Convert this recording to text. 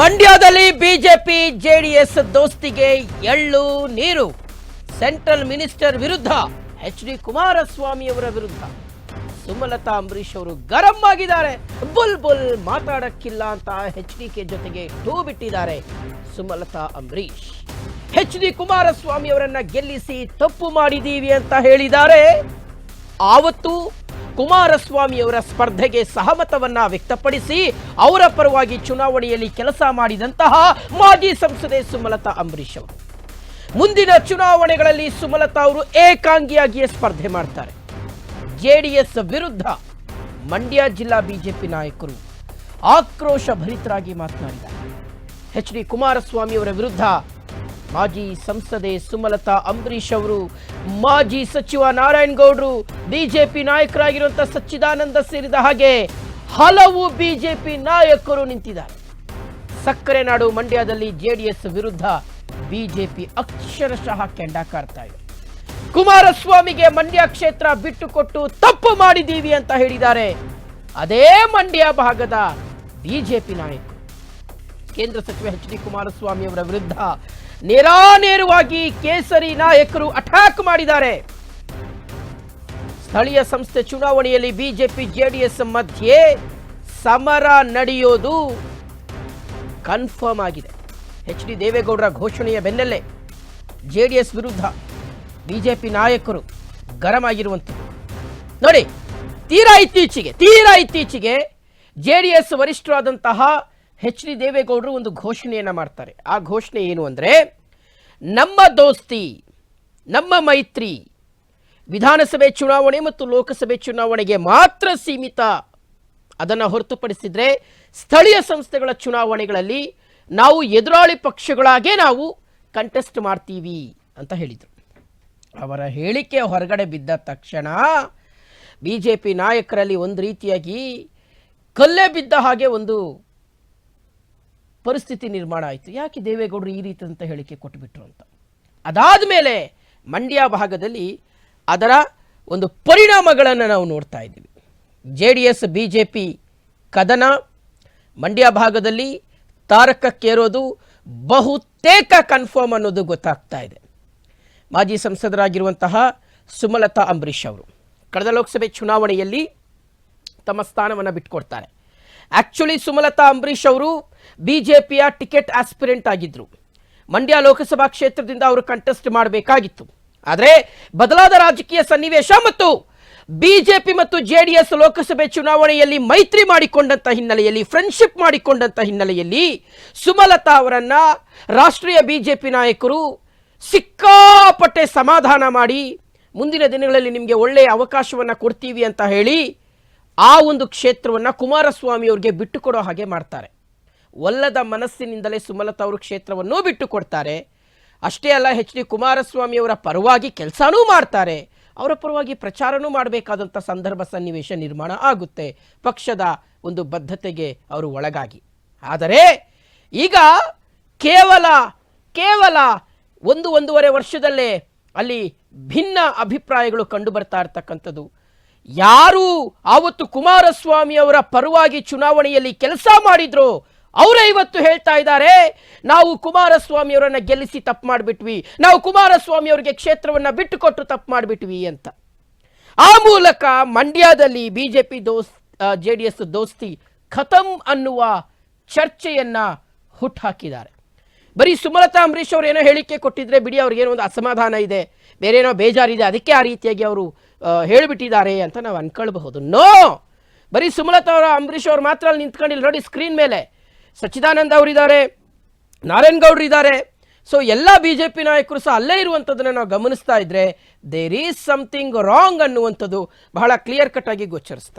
ಮಂಡ್ಯದಲ್ಲಿ BJP JDS ದೋಸ್ತಿಗೆ ಎಳ್ಳು ನೀರು. ಸೆಂಟ್ರಲ್ ಮಿನಿಸ್ಟರ್ ವಿರುದ್ಧ ಎಚ್ ಡಿ ಕುಮಾರಸ್ವಾಮಿ ಅವರ ವಿರುದ್ಧ. ಸುಮಲತಾ ಅಂಬರೀಶ್ ಅವರು ಗರಂ ಆಗಿದ್ದಾರೆ. ಬುಲ್ ಬುಲ್ ಮಾತಾಡಕ್ಕಿಲ್ಲ ಅಂತ ಎಚ್ ಡಿ ಕೆ ಜೊತೆಗೆ ಟೂ ಬಿಟ್ಟಿದ್ದಾರೆ ಸುಮಲತಾ ಅಂಬರೀಶ್ ಎಚ್ ಡಿ ಕುಮಾರಸ್ವಾಮಿ ಅವರನ್ನ ಗೆಲ್ಲಿಸಿ ತಪ್ಪು ಮಾಡಿದೀವಿ ಅಂತ ಹೇಳಿದ್ದಾರೆ. ಆವತ್ತು ಕುಮಾರಸ್ವಾಮಿ ಅವರ ಸ್ಪರ್ಧೆಗೆ ಸಹಮತವನ್ನ ವ್ಯಕ್ತಪಡಿಸಿ ಅವರ ಪರವಾಗಿ ಚುನಾವಣೆಯಲ್ಲಿ ಕೆಲಸ ಮಾಡಿದಂತಹ ಮಾಜಿ ಸಂಸದೆ ಸುಮಲತಾ ಅಂಬರೀಶ್ ಅವರು. ಮುಂದಿನ ಚುನಾವಣೆಗಳಲ್ಲಿ ಸುಮಲತಾ ಅವರು ಏಕಾಂಗಿಯಾಗಿಯೇ ಸ್ಪರ್ಧೆ ಮಾಡ್ತಾರೆ. ಜೆಡಿಎಸ್ ವಿರುದ್ಧ ಮಂಡ್ಯ ಜಿಲ್ಲಾ ಬಿಜೆಪಿ ನಾಯಕರು ಆಕ್ರೋಶ ಭರಿತರಾಗಿ ಮಾತನಾಡಿದ್ದಾರೆ. ಎಚ್ ಡಿ ಕುಮಾರಸ್ವಾಮಿ ಅವರ ವಿರುದ್ಧ ಮಾಜಿ ಸಂಸದೆ ಸುಮಲತಾ ಅಂಬರೀಶ್ ಅವರು ಮಾಜಿ ಸಚಿವ ನಾರಾಯಣಗೌಡರು ಬಿಜೆಪಿ ನಾಯಕರಾಗಿರುವಂತಹ ಸಚ್ಚಿದಾನಂದ ಸೇರಿದ ಹಾಗೆ ಹಲವು ಬಿಜೆಪಿ ನಾಯಕರು ನಿಂತಿದ್ದಾರೆ. ಸಕ್ಕರೆ ನಾಡು ಮಂಡ್ಯದಲ್ಲಿ ಜೆಡಿಎಸ್ ವಿರುದ್ಧ ಬಿಜೆಪಿ ಅಕ್ಷರಶಃ ಕೆಂಡ ಕಾಡ್ತಾ ಇದೆ. ಕುಮಾರಸ್ವಾಮಿಗೆ ಮಂಡ್ಯ ಕ್ಷೇತ್ರ ಬಿಟ್ಟುಕೊಟ್ಟು ತಪ್ಪು ಮಾಡಿದ್ದೀವಿ ಅಂತ ಹೇಳಿದ್ದಾರೆ. ಅದೇ ಮಂಡ್ಯ ಭಾಗದ ಬಿಜೆಪಿ ನಾಯಕರು. ಕೇಂದ್ರ ಸಚಿವ ಎಚ್ ಡಿ ಕುಮಾರಸ್ವಾಮಿ ಅವರ ವಿರುದ್ಧ ನೇರಾನೇರವಾಗಿ ಕೇಸರಿ ನಾಯಕರು ಅಟ್ಯಾಕ್ ಮಾಡಿದ್ದಾರೆ. ಸ್ಥಳೀಯ ಸಂಸ್ಥೆ ಚುನಾವಣೆಯಲ್ಲಿ ಬಿಜೆಪಿ, ಜೆಡಿಎಸ್ ಮಧ್ಯೆ ಸಮರ ನಡೆಯೋದು ಕನ್ಫರ್ಮ್ ಆಗಿದೆ. ಎಚ್ ಡಿ ದೇವೇಗೌಡರ ಘೋಷಣೆಯ ಬೆನ್ನಲ್ಲೇ ಜೆಡಿಎಸ್ ವಿರುದ್ಧ ಬಿಜೆಪಿ ನಾಯಕರು ಗರಂ ಆಗಿರುವಂಥದ್ದು. ನೋಡಿ, ತೀರಾ ಇತ್ತೀಚೆಗೆ ತೀರಾ ಇತ್ತೀಚೆಗೆ ಜೆ ಡಿ ಎಸ್ ವರಿಷ್ಠರಾದಂತಹ ಎಚ್ ಡಿ ದೇವೇಗೌಡರು ಒಂದು ಘೋಷಣೆಯನ್ನು ಮಾಡ್ತಾರೆ. ಆ ಘೋಷಣೆ ಏನು ಅಂದರೆ, ನಮ್ಮ ದೋಸ್ತಿ, ನಮ್ಮ ಮೈತ್ರಿ ವಿಧಾನಸಭೆ ಚುನಾವಣೆ ಮತ್ತು ಲೋಕಸಭೆ ಚುನಾವಣೆಗೆ ಮಾತ್ರ ಸೀಮಿತ. ಅದನ್ನು ಹೊರತುಪಡಿಸಿದರೆ ಸ್ಥಳೀಯ ಸಂಸ್ಥೆಗಳ ಚುನಾವಣೆಗಳಲ್ಲಿ ನಾವು ಎದುರಾಳಿ ಪಕ್ಷಗಳಾಗೇ ನಾವು ಕಂಟೆಸ್ಟ್ ಮಾಡ್ತೀವಿ ಅಂತ ಹೇಳಿದರು. ಅವರ ಹೇಳಿಕೆ ಹೊರಗಡೆ ಬಿದ್ದ ತಕ್ಷಣ ಬಿ ಜೆ ಪಿ ನಾಯಕರಲ್ಲಿ ಒಂದು ರೀತಿಯಾಗಿ ಕಲ್ಲೇ ಬಿದ್ದ ಹಾಗೆ ಒಂದು ಪರಿಸ್ಥಿತಿ ನಿರ್ಮಾಣ ಆಯಿತು. ಯಾಕೆ ದೇವೇಗೌಡರು ಈ ರೀತಿ ಅಂತ ಹೇಳಿಕೆ ಕೊಟ್ಟುಬಿಟ್ರು ಅಂತ? ಅದಾದ ಮೇಲೆ ಮಂಡ್ಯ ಭಾಗದಲ್ಲಿ ಅದರ ಒಂದು ಪರಿಣಾಮಗಳನ್ನು ನಾವು ನೋಡ್ತಾ ಇದ್ದೀವಿ. J D S B J P ಕದನ ಮಂಡ್ಯ ಭಾಗದಲ್ಲಿ ತಾರಕಕ್ಕೇರೋದು ಬಹುತೇಕ ಕನ್ಫರ್ಮ್ ಅನ್ನೋದು ಗೊತ್ತಾಗ್ತಾ ಇದೆ. ಮಾಜಿ ಸಂಸದರಾಗಿರುವಂತಹ ಸುಮಲತಾ ಅಂಬರೀಷ್ ಅವರು ಕಳೆದ ಲೋಕಸಭೆ ಚುನಾವಣೆಯಲ್ಲಿ ತಮ್ಮ ಸ್ಥಾನವನ್ನು ಬಿಟ್ಕೊಡ್ತಾರೆ. ಆ್ಯಕ್ಚುಲಿ ಸುಮಲತಾ ಅಂಬರೀಷ್ ಅವರು ಬಿಜೆಪಿಯ ಟಿಕೆಟ್ ಆಸ್ಪಿರೆಂಟ್ ಆಗಿದ್ರು. ಮಂಡ್ಯ ಲೋಕಸಭಾ ಕ್ಷೇತ್ರದಿಂದ ಅವರು ಕಂಟೆಸ್ಟ್ ಮಾಡಬೇಕಾಗಿತ್ತು. ಆದರೆ ಬದಲಾದ ರಾಜಕೀಯ ಸನ್ನಿವೇಶ ಮತ್ತು ಬಿಜೆಪಿ ಮತ್ತು ಜೆಡಿಎಸ್ ಲೋಕಸಭೆ ಚುನಾವಣೆಯಲ್ಲಿ ಮೈತ್ರಿ ಮಾಡಿಕೊಂಡಂತ ಹಿನ್ನೆಲೆಯಲ್ಲಿ ಫ್ರೆಂಡ್ಶಿಪ್ ಮಾಡಿಕೊಂಡಂತ ಹಿನ್ನೆಲೆಯಲ್ಲಿ ಸುಮಲತಾ ಅವರನ್ನ ರಾಷ್ಟ್ರೀಯ ಬಿಜೆಪಿ ನಾಯಕರು ಸಿಕ್ಕಾಪಟ್ಟೆ ಸಮಾಧಾನ ಮಾಡಿ, ಮುಂದಿನ ದಿನಗಳಲ್ಲಿ ನಿಮಗೆ ಒಳ್ಳೆಯ ಅವಕಾಶವನ್ನು ಕೊಡ್ತೀವಿ ಅಂತ ಹೇಳಿ ಆ ಒಂದು ಕ್ಷೇತ್ರವನ್ನು ಕುಮಾರಸ್ವಾಮಿ ಅವರಿಗೆ ಬಿಟ್ಟುಕೊಡೋ ಹಾಗೆ ಮಾಡ್ತಾರೆ. ಒಲ್ಲದ ಮನಸ್ಸಿನಿಂದಲೇ ಸುಮಲತಾ ಅವರು ಕ್ಷೇತ್ರವನ್ನೂ ಬಿಟ್ಟು ಕೊಡ್ತಾರೆ ಅಷ್ಟೇ ಅಲ್ಲ, ಎಚ್ ಡಿ ಕುಮಾರಸ್ವಾಮಿ ಅವರ ಪರವಾಗಿ ಕೆಲಸನೂ ಮಾಡ್ತಾರೆ. ಅವರ ಪರವಾಗಿ ಪ್ರಚಾರನೂ ಮಾಡಬೇಕಾದಂಥ ಸಂದರ್ಭ ಸನ್ನಿವೇಶ ನಿರ್ಮಾಣ ಆಗುತ್ತೆ. ಪಕ್ಷದ ಒಂದು ಬದ್ಧತೆಗೆ ಅವರು ಒಳಗಾಗಿ. ಆದರೆ ಈಗ ಕೇವಲ ಕೇವಲ ಒಂದು ಒಂದೂವರೆ ವರ್ಷದಲ್ಲೇ ಅಲ್ಲಿ ಭಿನ್ನ ಅಭಿಪ್ರಾಯಗಳು ಕಂಡು ಬರ್ತಾ ಇರ್ತಕ್ಕಂಥದ್ದು. ಯಾರು, ಆವತ್ತು ಕುಮಾರಸ್ವಾಮಿ ಅವರ ಪರವಾಗಿ ಚುನಾವಣೆಯಲ್ಲಿ ಕೆಲಸ ಮಾಡಿದ್ರು ಅವರೇ ಇವತ್ತು ಹೇಳ್ತಾ ಇದ್ದಾರೆ, ನಾವು ಕುಮಾರಸ್ವಾಮಿ ಅವರನ್ನ ಗೆಲ್ಲಿಸಿ ತಪ್ಪು ಮಾಡಿಬಿಟ್ವಿ, ನಾವು ಕುಮಾರಸ್ವಾಮಿ ಅವರಿಗೆ ಕ್ಷೇತ್ರವನ್ನ ಬಿಟ್ಟುಕೊಟ್ಟು ತಪ್ಪು ಮಾಡಿಬಿಟ್ವಿ ಅಂತ. ಆ ಮೂಲಕ ಮಂಡ್ಯದಲ್ಲಿ ಬಿಜೆಪಿ ದೋಸ್ ಜೆ ಡಿ ಎಸ್ ದೋಸ್ತಿ ಖತಮ್ ಅನ್ನುವ ಚರ್ಚೆಯನ್ನ ಹುಟ್ಟುಹಾಕಿದ್ದಾರೆ ಬರೀ ಸುಮಲತಾ ಅಂಬರೀಶ್ ಅವರು ಏನೋ ಹೇಳಿಕೆ ಕೊಟ್ಟಿದ್ರೆ ಬಿಡಿ ಅವ್ರಿಗೇನೋ ಒಂದು ಅಸಮಾಧಾನ ಇದೆ, ಬೇರೇನೋ ಬೇಜಾರಿದೆ, ಅದಕ್ಕೆ ಆ ರೀತಿಯಾಗಿ ಅವರು ಹೇಳಿಬಿಟ್ಟಿದ್ದಾರೆ ಅಂತ ನಾವು ಅನ್ಕೊಳ್ಬಹುದು. ನೋ! ಬರೀ ಸುಮಲತಾ ಅವರ ಅಂಬರೀಶ್ ಅವ್ರು ಮಾತ್ರ ಅಲ್ಲಿ ನಿಂತ್ಕೊಂಡಿಲ್ಲ, ನೋಡಿ ಸ್ಕ್ರೀನ್ ಮೇಲೆ. ಸಚ್ಚಿದಾನಂದ ಅವರಿದ್ದಾರೆ ನಾರಾಯಣಗೌಡರು ಇದ್ದಾರೆ. ಸೊ ಎಲ್ಲ ಬಿ ಜೆ ಪಿ ನಾಯಕರು ಸಹ ಅಲ್ಲೇ ಇರುವಂಥದ್ದನ್ನು ನಾವು ಗಮನಿಸ್ತಾ ಇದ್ರೆ ದೇರ್ ಈಸ್ ಸಮಥಿಂಗ್ ರಾಂಗ್ ಅನ್ನುವಂಥದ್ದು ಬಹಳ ಕ್ಲಿಯರ್ ಕಟ್ ಆಗಿ ಗೋಚರಿಸ್ತಾ